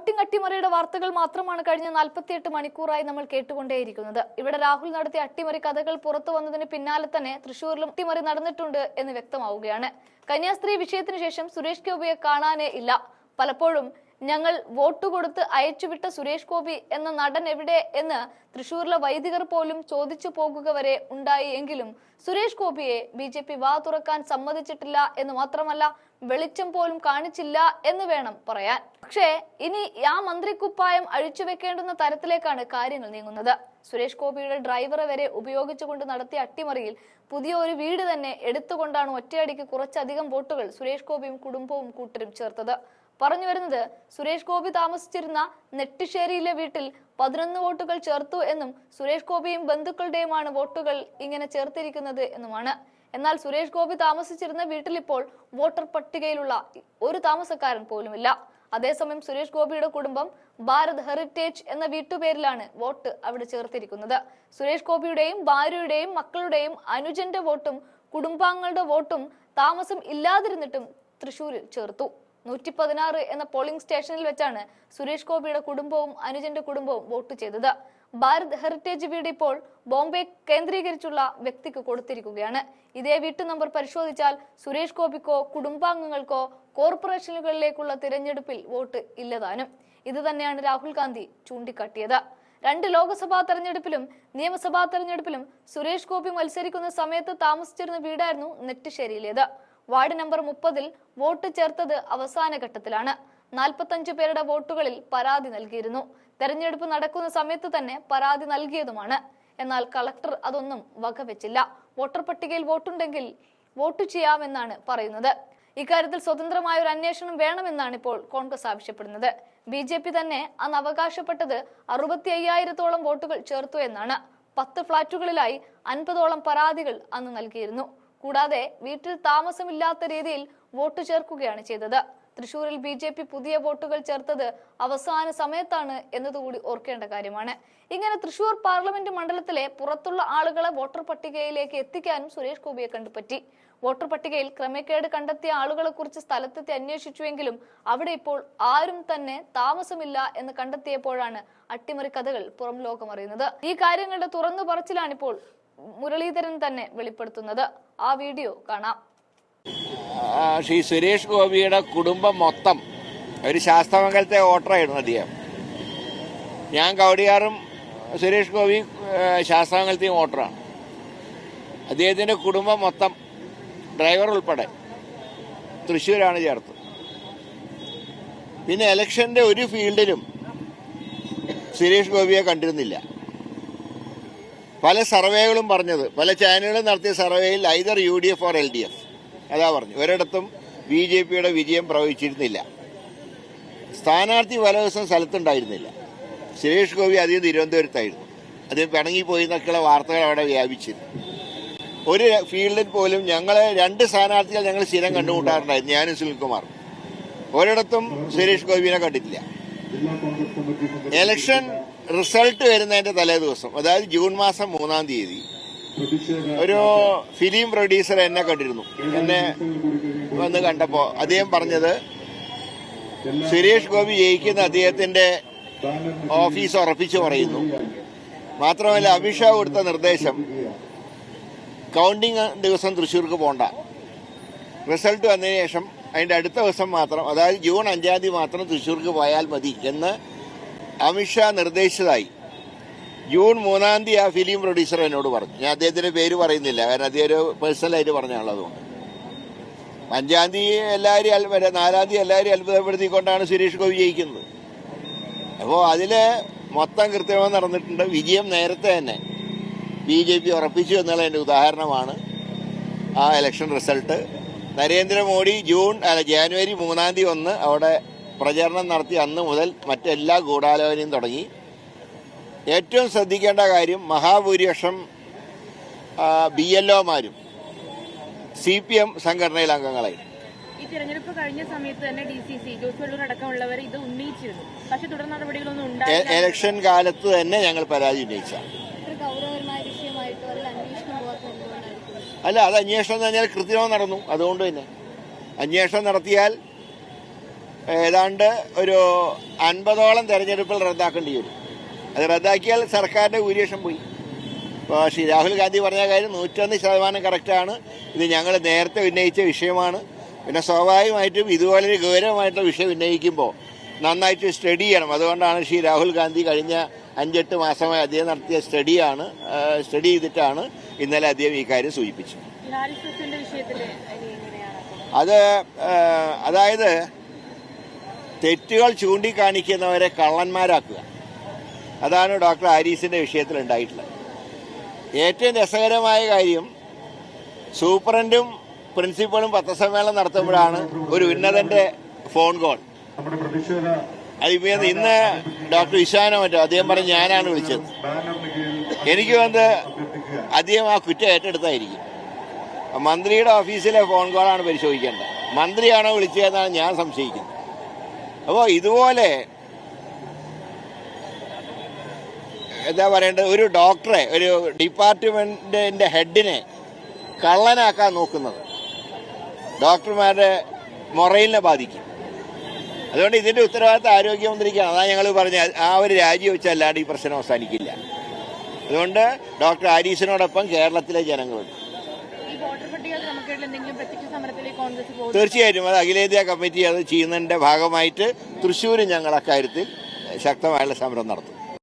Voting അട്ടിമറിയുടെ വാർത്തകൾ മാത്രമാണ് കഴിഞ്ഞ നാൽപ്പത്തിയെട്ട് മണിക്കൂറായി നമ്മൾ കേട്ടുകൊണ്ടേയിരിക്കുന്നത്. ഇവിടെ രാഹുൽ നടത്തിയ അട്ടിമറി കഥകൾ പുറത്തു വന്നതിന് പിന്നാലെ തന്നെ തൃശൂരിലും അട്ടിമറി നടന്നിട്ടുണ്ട് എന്ന് വ്യക്തമാവുകയാണ്. കന്യാസ്ത്രീ വിഷയത്തിന് ശേഷം സുരേഷ് ഗോപിയെ കാണാനേ ഇല്ല. പലപ്പോഴും ഞങ്ങൾ വോട്ട് കൊടുത്ത് അയച്ചുവിട്ട സുരേഷ് ഗോപി എന്ന നടൻ എവിടെ എന്ന് തൃശൂരിലെ വൈദികർ പോലും ചോദിച്ചു പോകുക വരെ ഉണ്ടായി എങ്കിലും സുരേഷ് ഗോപിയെ ബി ജെ പി വാ തുറക്കാൻ സമ്മതിച്ചിട്ടില്ല എന്ന് മാത്രമല്ല വെളിച്ചം പോലും കാണിച്ചില്ല എന്ന് വേണം പറയാൻ. പക്ഷേ ഇനി ആ മന്ത്രിക്കുപ്പായം അഴിച്ചു വെക്കേണ്ടുന്ന തരത്തിലേക്കാണ് കാര്യങ്ങൾ നീങ്ങുന്നത്. സുരേഷ് ഗോപിയുടെ ഡ്രൈവറെ വരെ ഉപയോഗിച്ചുകൊണ്ട് നടത്തിയ അട്ടിമറിയിൽ പുതിയ ഒരു വീട് തന്നെ എടുത്തുകൊണ്ടാണ് ഒറ്റയടിക്ക് കുറച്ചധികം വോട്ടുകൾ സുരേഷ് ഗോപിയും കുടുംബവും കൂട്ടരും ചേർത്തത്. പറഞ്ഞു വരുന്നത്. സുരേഷ് ഗോപി താമസിച്ചിരുന്ന നെട്ടിശ്ശേരിയിലെ വീട്ടിൽ പതിനൊന്ന് വോട്ടുകൾ ചേർത്തു എന്നും സുരേഷ് ഗോപിയും ബന്ധുക്കളുടെയുമാണ് വോട്ടുകൾ ഇങ്ങനെ ചേർത്തിരിക്കുന്നത് എന്നുമാണ്. എന്നാൽ സുരേഷ് ഗോപി താമസിച്ചിരുന്ന വീട്ടിൽ ഇപ്പോൾ വോട്ടർ പട്ടികയിലുള്ള ഒരു താമസക്കാരൻ പോലുമില്ല. അതേസമയം സുരേഷ് ഗോപിയുടെ കുടുംബം ഭാരത് ഹെറിറ്റേജ് എന്ന വീട്ടുപേരിലാണ് വോട്ട് അവിടെ ചേർത്തിരിക്കുന്നത്. സുരേഷ് ഗോപിയുടെയും ഭാര്യയുടെയും മക്കളുടെയും അനുജന്റെ വോട്ടും കുടുംബാംഗങ്ങളുടെ വോട്ടും താമസം ഇല്ലാതിരുന്നിട്ടും തൃശൂരിൽ ചേർത്തു. നൂറ്റി പതിനാറ് എന്ന പോളിംഗ് സ്റ്റേഷനിൽ വെച്ചാണ് സുരേഷ് ഗോപിയുടെ കുടുംബവും അനുജന്റെ കുടുംബവും വോട്ട് ചെയ്തത്. ഭാരത് ഹെറിറ്റേജ് വീട് ഇപ്പോൾ ബോംബെ കേന്ദ്രീകരിച്ചുള്ള വ്യക്തിക്ക് കൊടുത്തിരിക്കുകയാണ്. ഇതേ വീട്ടു നമ്പർ പരിശോധിച്ചാൽ സുരേഷ് ഗോപിക്കോ കുടുംബാംഗങ്ങൾക്കോ കോർപ്പറേഷനുകളിലേക്കുള്ള തിരഞ്ഞെടുപ്പിൽ വോട്ട് ഇല്ലതാനും. ഇത് തന്നെയാണ് രാഹുൽ ഗാന്ധി ചൂണ്ടിക്കാട്ടിയത്. രണ്ട് ലോക്സഭാ തെരഞ്ഞെടുപ്പിലും നിയമസഭാ തെരഞ്ഞെടുപ്പിലും സുരേഷ് ഗോപി മത്സരിക്കുന്ന സമയത്ത് താമസിച്ചിരുന്ന വീടായിരുന്നു നെട്ടിശ്ശേരിയിലേത്. വാർഡ് നമ്പർ മുപ്പതിൽ വോട്ട് ചേർത്തത് അവസാന ഘട്ടത്തിലാണ്. നാൽപ്പത്തഞ്ചു പേരുടെ വോട്ടുകളിൽ പരാതി നൽകിയിരുന്നു. തെരഞ്ഞെടുപ്പ് നടക്കുന്ന സമയത്ത് തന്നെ പരാതി നൽകിയതുമാണ്. എന്നാൽ കളക്ടർ അതൊന്നും വകവെച്ചില്ല. വോട്ടർ പട്ടികയിൽ വോട്ടുണ്ടെങ്കിൽ വോട്ട് ചെയ്യാമെന്നാണ് പറയുന്നത്. ഇക്കാര്യത്തിൽ സ്വതന്ത്രമായ ഒരു അന്വേഷണം വേണമെന്നാണ് ഇപ്പോൾ കോൺഗ്രസ് ആവശ്യപ്പെടുന്നത്. ബി ജെ പി തന്നെ അന്ന് അവകാശപ്പെട്ടത് അറുപത്തി അയ്യായിരത്തോളം വോട്ടുകൾ ചേർത്തു എന്നാണ്. പത്ത് ഫ്ളാറ്റുകളിലായി അൻപതോളം പരാതികൾ അന്ന് നൽകിയിരുന്നു. കൂടാതെ വീട്ടിൽ താമസമില്ലാത്ത രീതിയിൽ വോട്ട് ചേർക്കുകയാണ് ചെയ്തത്. തൃശൂരിൽ ബി ജെ പി പുതിയ വോട്ടുകൾ ചേർത്തത് അവസാന സമയത്താണ് എന്നതുകൂടി ഓർക്കേണ്ട കാര്യമാണ്. ഇങ്ങനെ തൃശൂർ പാർലമെന്റ് മണ്ഡലത്തിലെ പുറത്തുള്ള ആളുകളെ വോട്ടർ പട്ടികയിലേക്ക് എത്തിക്കാനും സുരേഷ് ഗോപിയെ കണ്ടുപറ്റി. വോട്ടർ പട്ടികയിൽ ക്രമക്കേട് കണ്ടെത്തിയ ആളുകളെ കുറിച്ച് സ്ഥലത്തെത്തി അന്വേഷിച്ചുവെങ്കിലും അവിടെ ഇപ്പോൾ ആരും തന്നെ താമസമില്ല എന്ന് കണ്ടെത്തിയപ്പോഴാണ് അട്ടിമറി കഥകൾ പുറം ലോകമറിയുന്നത്. ഈ കാര്യങ്ങളുടെ തുറന്നു പറച്ചിലാണിപ്പോൾ മുരളീധരൻ തന്നെ വെളിപ്പെടുത്തുന്നത്. ആ വീഡിയോ കാണാം. ശ്രീ സുരേഷ് ഗോപിയുടെ കുടുംബം മൊത്തം ഒരു ശാസ്ത്രമംഗലത്തെ വോട്ടറായിരുന്നു അദ്ദേഹം. ഞാൻ കവടിയാറും സുരേഷ് ഗോപി ശാസ്ത്രമംഗലത്തെയും വോട്ടറാണ്. അദ്ദേഹത്തിന്റെ കുടുംബം മൊത്തം ഡ്രൈവർ ഉൾപ്പെടെ തൃശ്ശൂരാണ് ചേർത്ത് പിന്നെ ഇലക്ഷന്റെ ഒരു ഫീൽഡിലും സുരേഷ് ഗോപിയെ കണ്ടിരുന്നില്ല. പല സർവേകളും പറഞ്ഞത് പല ചാനലുകളും നടത്തിയ സർവേയിൽ either U D F or L D F. അതാ പറഞ്ഞു. ഒരിടത്തും ബി ജെ പിയുടെ വിജയം പ്രവചിച്ചിരുന്നില്ല സ്ഥാനാർത്ഥി പല ദിവസം സ്ഥലത്തുണ്ടായിരുന്നില്ല. സുരേഷ് ഗോപി അധികം തിരുവനന്തപുരത്തായിരുന്നു. അദ്ദേഹം പിണങ്ങിപ്പോയി എന്നൊക്കെയുള്ള വാർത്തകൾ അവിടെ വ്യാപിച്ചിരുന്നു. ഒരു ഫീൽഡിൽ പോലും ഞങ്ങൾ രണ്ട് സ്ഥാനാർത്ഥികൾ ഞങ്ങൾ സ്ഥിരം കണ്ടുമുട്ടാറുണ്ടായിരുന്നു ഞാനും സുനിൽകുമാർ ഒരിടത്തും സുരേഷ് ഗോപിനെ കണ്ടിട്ടില്ല. ഇലക്ഷൻ റിസൾട്ട് വരുന്നതിന്റെ തലേ ദിവസം അതായത് ജൂൺ മാസം മൂന്നാം തീയതി ഒരു ഫിലിം പ്രൊഡ്യൂസർ എന്നെ കണ്ടിരുന്നു. എന്നെ വന്ന് കണ്ടപ്പോൾ അദ്ദേഹം പറഞ്ഞത് സുരേഷ് ഗോപി ജയിക്കുന്ന അദ്ദേഹത്തിന്റെ ഓഫീസ് ഉറപ്പിച്ചു പറയുന്നു. മാത്രമല്ല അമിത്ഷാ കൊടുത്ത നിർദ്ദേശം കൗണ്ടിങ് ദിവസം തൃശ്ശൂർക്ക് പോണ്ട. റിസൾട്ട് വന്നതിന് ശേഷം അതിന്റെ അടുത്ത ദിവസം മാത്രം അതായത് ജൂൺ അഞ്ചാം തീയതി മാത്രം തൃശ്ശൂർക്ക് പോയാൽ മതി എന്ന് അമിത്ഷാ നിർദ്ദേശിച്ചതായി. ജൂൺ മൂന്നാം തീയതി ആ ഫിലിം പ്രൊഡ്യൂസർ എന്നോട് പറഞ്ഞു. ഞാൻ അദ്ദേഹത്തിന്റെ പേര് പറയുന്നില്ല. കാരണം അദ്ദേഹം ഒരു പേഴ്സണലായിട്ട് പറഞ്ഞാണുള്ളതുകൊണ്ട് അഞ്ചാം തീയതി എല്ലാവരും വരെ നാലാം തീയതി എല്ലാവരും അത്ഭുതപ്പെടുത്തിക്കൊണ്ടാണ് സുരേഷ് ഗോപി ജയിക്കുന്നത്. അപ്പോൾ അതിൽ മൊത്തം കൃത്യമായി നടന്നിട്ടുണ്ട്. വിജയം നേരത്തെ തന്നെ ബി ജെ പി ഉറപ്പിച്ചു എന്നുള്ളതിന്റെ ഉദാഹരണമാണ് ആ ഇലക്ഷൻ റിസൾട്ട് നരേന്ദ്രമോദി ജൂൺ അല്ല ജാനുവരി മൂന്നാം തീയതി ഒന്ന് അവിടെ പ്രചരണം നടത്തി അന്ന് മുതൽ മറ്റെല്ലാ ഗൂഢാലോചനയും തുടങ്ങി. ഏറ്റവും ശ്രദ്ധിക്കേണ്ട കാര്യം മഹാഭൂരിപക്ഷം ബി എൽ ഒമാരും സി പി എം സംഘടനയിലെ അംഗങ്ങളായി ഈ തിരഞ്ഞെടുപ്പ് കഴിഞ്ഞ സമയത്ത് തന്നെ D C C Jose Vellur അടക്കമുള്ളവർ ഇത് ഉന്നയിച്ചിരുന്നു. പക്ഷെ തുടർ നടപടികളൊന്നും ഉണ്ടായില്ല. ഇലക്ഷൻ കാലത്ത് തന്നെ ഞങ്ങൾ പരാതി ഉന്നയിച്ച. അല്ല അത് അന്വേഷണം എന്ന് പറഞ്ഞാൽ കൃത്യമായി നടന്നു. അതുകൊണ്ട് തന്നെ. അന്വേഷണം നടത്തിയാൽ ഏതാണ്ട് ഒരു അൻപതോളം തെരഞ്ഞെടുപ്പുകൾ റദ്ദാക്കേണ്ടി വരും. അത് റദ്ദാക്കിയാൽ സർക്കാരിന്റെ ഭൂരിപക്ഷം പോയി. ഇപ്പോൾ ശ്രീ രാഹുൽ ഗാന്ധി പറഞ്ഞ കാര്യം നൂറ്റൊന്ന് ശതമാനം കറക്റ്റാണ് ഇത് ഞങ്ങൾ നേരത്തെ ഉന്നയിച്ച വിഷയമാണ്. പിന്നെ സ്വാഭാവികമായിട്ടും ഇതുപോലൊരു ഗൗരവമായിട്ടുള്ള വിഷയം ഉന്നയിക്കുമ്പോൾ നന്നായിട്ട് സ്റ്റഡി ചെയ്യണം. അതുകൊണ്ടാണ് ശ്രീ രാഹുൽ ഗാന്ധി കഴിഞ്ഞ അഞ്ചെട്ട് മാസമായി അദ്ദേഹം നടത്തിയ സ്റ്റഡിയാണ് സ്റ്റഡി ചെയ്തിട്ടാണ് ഇന്നലെ അദ്ദേഹം ഈ കാര്യം സൂചിപ്പിച്ചത്. അത് അതായത് തെറ്റുകൾ ചൂണ്ടിക്കാണിക്കുന്നവരെ കള്ളന്മാരാക്കുക. അതാണ് ഡോക്ടർ ആരീസിന്റെ വിഷയത്തിൽ ഉണ്ടായിട്ടുള്ളത്. ഏറ്റവും രസകരമായ കാര്യം സൂപ്രണ്ടും പ്രിൻസിപ്പളും പത്രസമ്മേളനം നടത്തുമ്പോഴാണ് ഒരു ഉന്നതന്റെ ഫോൺ കോൾ. അതിപ്പോ ഇന്ന് ഡോക്ടർ ഇഷാനോ മറ്റോ അദ്ദേഹം പറഞ്ഞ് ഞാനാണ് വിളിച്ചത്. എനിക്ക് വന്ന് അദ്ദേഹം ആ കുറ്റം ഏറ്റെടുത്തായിരിക്കും. മന്ത്രിയുടെ ഓഫീസിലെ ഫോൺ കോളാണ് പരിശോധിക്കേണ്ടത്. മന്ത്രിയാണോ വിളിച്ചതെന്നാണ് ഞാൻ സംശയിക്കുന്നത്. അപ്പോൾ ഇതുപോലെ എന്താ പറയേണ്ടത്? ഒരു ഡോക്ടറെ ഒരു ഡിപ്പാർട്ട്മെന്റിന്റെ ഹെഡിനെ കള്ളനാക്കാൻ നോക്കുന്നത് ഡോക്ടർമാരുടെ മൊറയിലിനെ ബാധിക്കും. അതുകൊണ്ട് ഇതിന്റെ ഉത്തരവാദിത്തം ആരോഗ്യമന്ത്രിക്കാണ്. അതാ ഞങ്ങൾ പറഞ്ഞ ആ ഒരു രാജിവെച്ചല്ലാണ്ട് ഈ പ്രശ്നം അവസാനിക്കില്ല. അതുകൊണ്ട് ഡോക്ടർ ആരീസിനോടൊപ്പം കേരളത്തിലെ ജനങ്ങളുണ്ട്. തീർച്ചയായിട്ടും. അത് അഖിലേന്ത്യാ കമ്മിറ്റി അത് ചെയ്യുന്നതിന്റെ ഭാഗമായിട്ട് തൃശ്ശൂരും ഞങ്ങൾ അക്കാര്യത്തിൽ ശക്തമായുള്ള സമരം നടത്തും.